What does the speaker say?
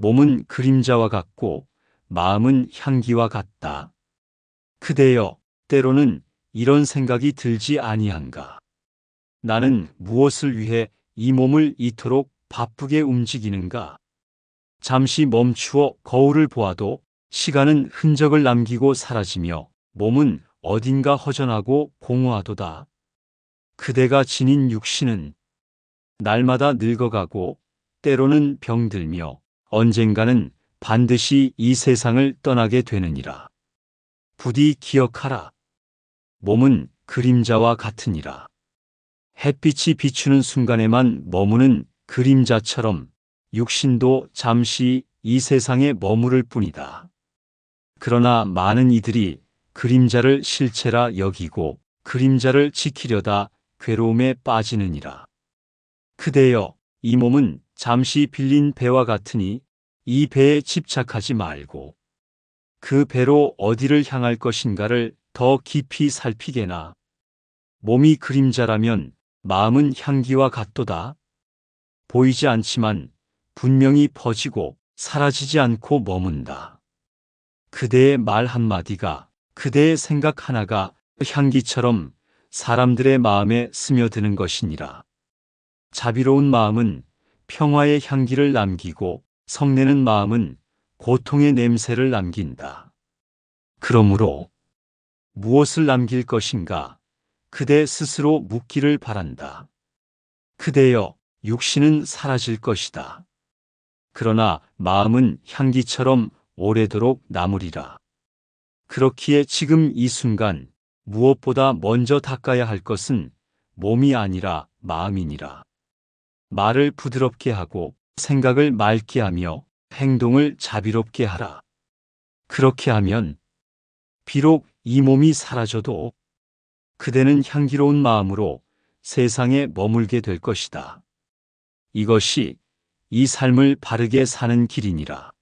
몸은 그림자와 같고 마음은 향기와 같다. 그대여, 때로는 이런 생각이 들지 아니한가. 나는 무엇을 위해 이 몸을 이토록 바쁘게 움직이는가? 잠시 멈추어 거울을 보아도 시간은 흔적을 남기고 사라지며 몸은 어딘가 허전하고 공허하도다. 그대가 지닌 육신은 날마다 늙어가고 때로는 병들며 언젠가는 반드시 이 세상을 떠나게 되느니라. 부디 기억하라. 몸은 그림자와 같으니라. 햇빛이 비추는 순간에만 머무는 그림자처럼 육신도 잠시 이 세상에 머무를 뿐이다. 그러나 많은 이들이 그림자를 실체라 여기고 그림자를 지키려다 괴로움에 빠지느니라. 그대여, 이 몸은 잠시 빌린 배와 같으니 이 배에 집착하지 말고 그 배로 어디를 향할 것인가를 더 깊이 살피게나. 몸이 그림자라면 마음은 향기와 같도다. 보이지 않지만 분명히 퍼지고 사라지지 않고 머문다. 그대의 말 한마디가, 그대의 생각 하나가 향기처럼 사람들의 마음에 스며드는 것이니라. 자비로운 마음은 평화의 향기를 남기고 성내는 마음은 고통의 냄새를 남긴다. 그러므로 무엇을 남길 것인가 그대 스스로 묻기를 바란다. 그대여 육신은 사라질 것이다. 그러나 마음은 향기처럼 오래도록 남으리라. 그렇기에 지금 이 순간 무엇보다 먼저 닦아야 할 것은 몸이 아니라 마음이니라. 말을 부드럽게 하고 생각을 맑게 하며 행동을 자비롭게 하라. 그렇게 하면 비록 이 몸이 사라져도 그대는 향기로운 마음으로 세상에 머물게 될 것이다. 이것이 이 삶을 바르게 사는 길이니라.